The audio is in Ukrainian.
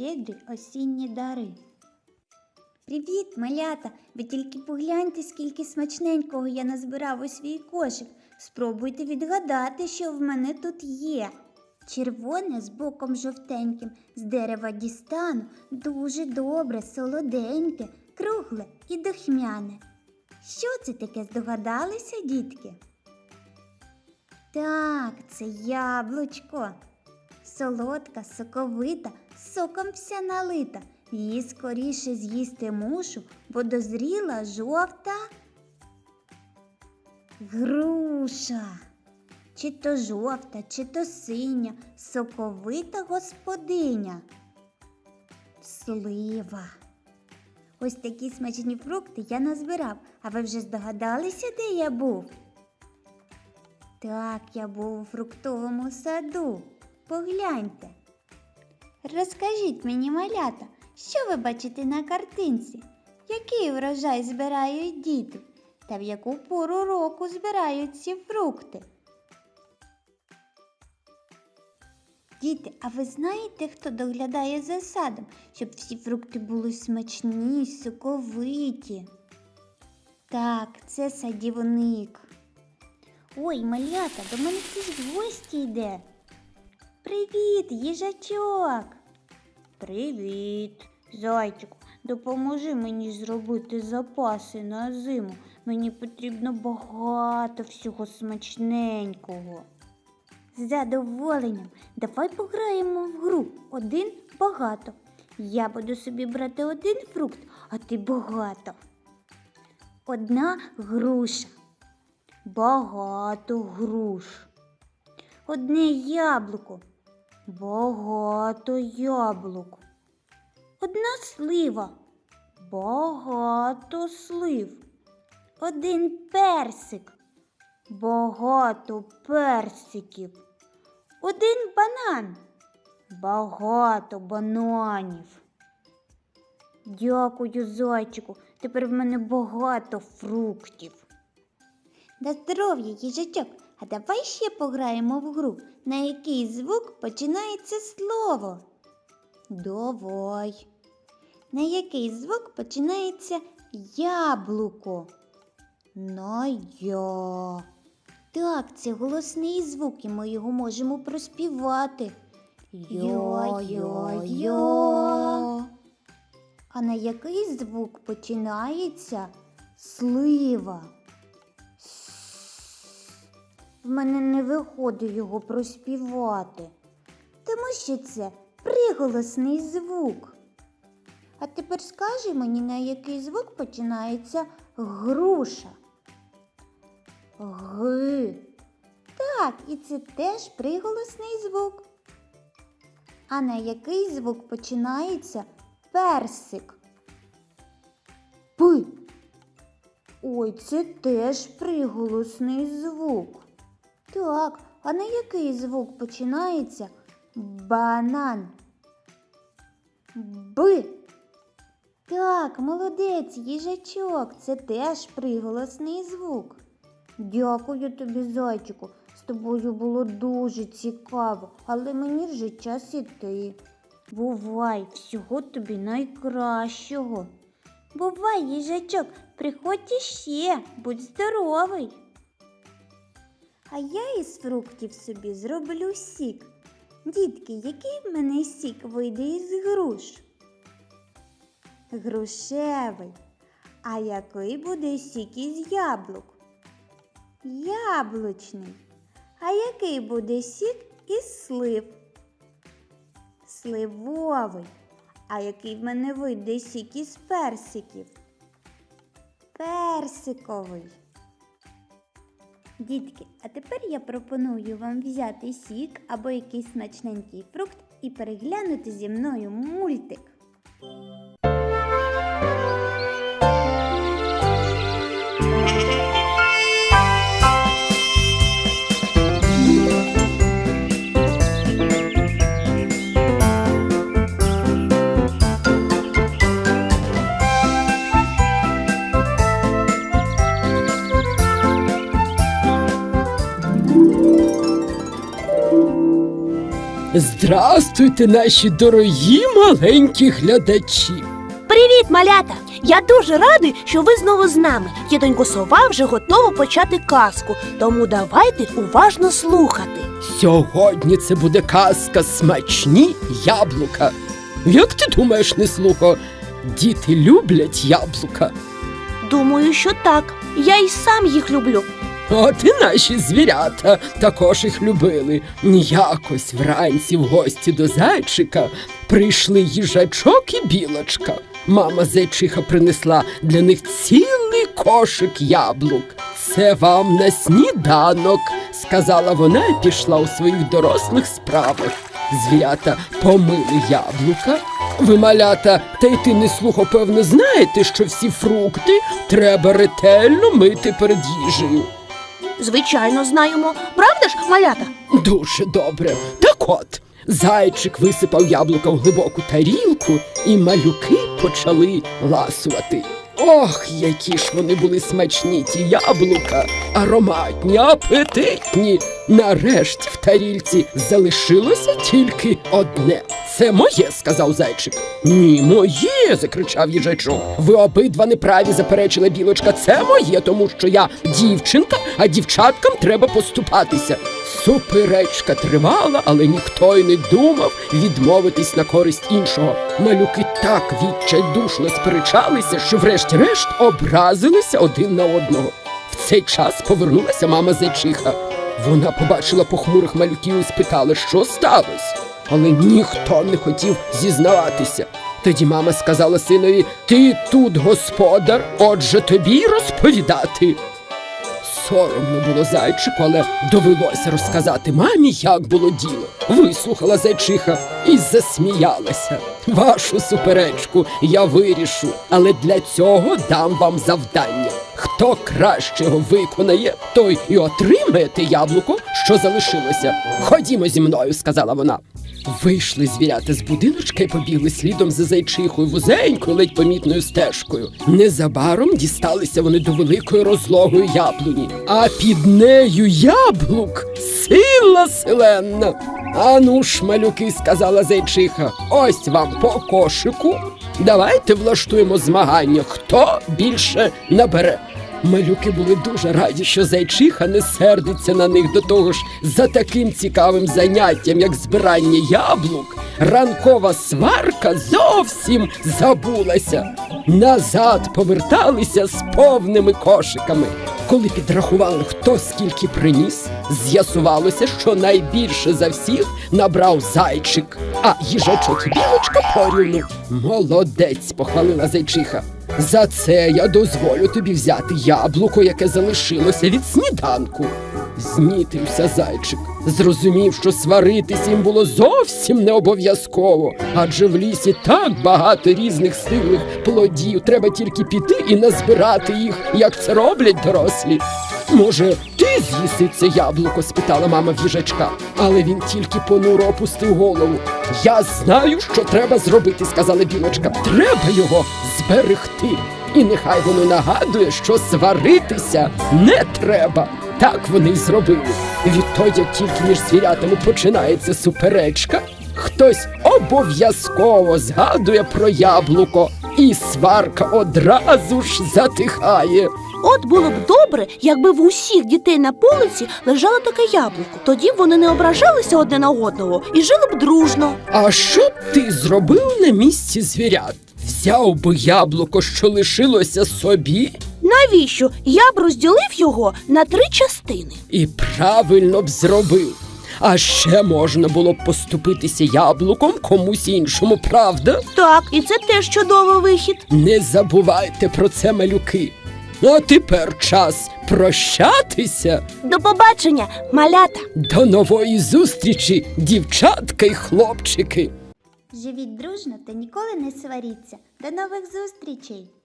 щедрі осінні дари. Привіт, малята! Ви тільки погляньте, скільки смачненького я назбирав у свій кошик. Спробуйте відгадати, що в мене тут є. Червоне з боком жовтеньким, з дерева дістану, дуже добре, солоденьке, кругле і духмяне. Що це таке здогадалися, дітки? Так, це яблучко. Солодка, соковита, соком вся налита. Її скоріше з'їсти мушу, бо дозріла жовта груша. Чи то жовта, чи то синя, соковита господиня. Слива. Ось такі смачні фрукти я назбирав, а ви вже здогадалися, де я був? Так, я був у фруктовому саду. Погляньте. Розкажіть мені, малята, що ви бачите на картинці? Який врожай збирають діти? Та в яку пору року збирають ці фрукти? Діти, а ви знаєте, хто доглядає за садом, щоб всі фрукти були смачні, соковиті? Так, це садівник. Ой, малята, до мене хтось в гості йде. Привіт, їжачок. Привіт, зайчику. Допоможи мені зробити запаси на зиму. Мені потрібно багато всього смачненького. З задоволенням. Давай пограємо в гру один багато. Я буду собі брати один фрукт, а ти багато. Одна груша. Багато груш. Одне яблуко. Багато яблук. Одна слива. Багато слив. Один персик. Багато персиків. Один банан. Багато бананів. Дякую, зайчику. Тепер в мене багато фруктів. На здоров'я, їжачок, а давай ще пограємо в гру, на який звук починається слово. Давай. На який звук починається яблуко? На я. Так, це голосний звук, і ми його можемо проспівати. Я-я-я. А на який звук починається слива? В мене не виходить його проспівати, тому що це приголосний звук. А тепер скажи мені, на який звук починається груша. Г. Так, і це теж приголосний звук. А на який звук починається персик? П. Ой, це теж приголосний звук. Так, а на який звук починається банан? Б. Так, молодець, їжачок, це теж приголосний звук. Дякую тобі, зайчику. З тобою було дуже цікаво, але мені вже час іти. Бувай, всього тобі найкращого. Бувай, їжачок, приходь іще, будь здоровий. А я із фруктів собі зроблю сік. Дітки, який в мене сік вийде із груш? Грушевий. А який буде сік із яблук? Яблучний. А який буде сік із слив? Сливовий. А який в мене вийде сік із персиків? Персиковий. Дітки, а тепер я пропоную вам взяти сік або якийсь смачненький фрукт і переглянути зі мною мультик. Здрастуйте, наші дорогі маленькі глядачі. Привіт, малята! Я дуже радий, що ви знову з нами. Тітонько сова вже готова почати казку, тому давайте уважно слухати. Сьогодні це буде казка смачні яблука. Як ти думаєш, неслухо, діти люблять яблука? Думаю, що так. Я й сам їх люблю. От і наші звірята також їх любили. Якось вранці в гості до зайчика прийшли їжачок і білочка. Мама зайчиха принесла для них цілий кошик яблук. Це вам на сніданок, сказала вона і пішла у своїх дорослих справах. Звірята помили яблука. Ви, малята, та й ти не слухо, певно, знаєте, що всі фрукти треба ретельно мити перед їжею. Звичайно, знаємо. Правда ж, малята? Дуже добре. Так от, зайчик висипав яблука в глибоку тарілку, і малюки почали ласувати. Ох, які ж вони були смачні, ті яблука, ароматні, апетитні. Нарешті в тарільці залишилося тільки одне. Це моє, сказав зайчик. Ні, моє, закричав їжачок. Ви обидва неправі, заперечила білочка. Це моє, тому що я дівчинка, а дівчаткам треба поступатися. Суперечка тривала, але ніхто й не думав відмовитись на користь іншого. Малюки так відчайдушно сперечалися, що врешті-решт образилися один на одного. В цей час повернулася мама зайчиха. Вона побачила похмурих малюків і спитала, що сталося. Але ніхто не хотів зізнаватися. Тоді мама сказала синові: Ти тут господар, отже тобі розповідати. Соромно було зайчику, але довелося розказати мамі, як було діло. Вислухала зайчиха і засміялася. Вашу суперечку я вирішу, але для цього дам вам завдання. Хто краще його виконає, той і отримає те яблуко, що залишилося. Ходімо зі мною, сказала вона. Вийшли звірята з будиночка і побігли слідом за зайчихою вузенькою, ледь помітною стежкою. Незабаром дісталися вони до великої розлогої яблуні, а під нею яблук сила селенна. Ану ж, малюки, сказала зайчиха, ось вам по кошику. Давайте влаштуємо змагання, хто більше набере. Малюки були дуже раді, що зайчиха не сердиться на них до того ж за таким цікавим заняттям, як збирання яблук. Ранкова сварка зовсім забулася. Назад поверталися з повними кошиками. Коли підрахували, хто скільки приніс, з'ясувалося, що найбільше за всіх набрав зайчик, а їжачок білочка порівну. Молодець, похвалила зайчиха. За це я дозволю тобі взяти яблуко, яке залишилося від сніданку. Знітився зайчик, зрозумів, що сваритись їм було зовсім не обов'язково, адже в лісі так багато різних стиглих плодів. Треба тільки піти і назбирати їх, як це роблять дорослі. Може, ти з'їси це яблуко? спитала мама в їжачка, але він тільки понуро опустив голову. Я знаю, що треба зробити, сказала білочка. Треба його зберегти. І нехай воно нагадує, що сваритися не треба. Так вони й зробили. Відтоді, як тільки між звірятами починається суперечка, хтось обов'язково згадує про яблуко, і сварка одразу ж затихає. От було б добре, якби в усіх дітей на полиці лежало таке яблуко. Тоді б вони не ображалися одне на одного і жили б дружно. А що б ти зробив на місці звірят? Взяв би яблуко, що лишилося собі, Навіщо? Я б розділив його на три частини. і правильно б зробив. А ще можна було б поступитися яблуком комусь іншому, правда? Так, і це теж чудовий вихід. Не забувайте про це, малюки. А тепер час прощатися. До побачення, малята! До нової зустрічі, дівчатка й хлопчики. Живіть дружно та ніколи не сваріться. До нових зустрічей!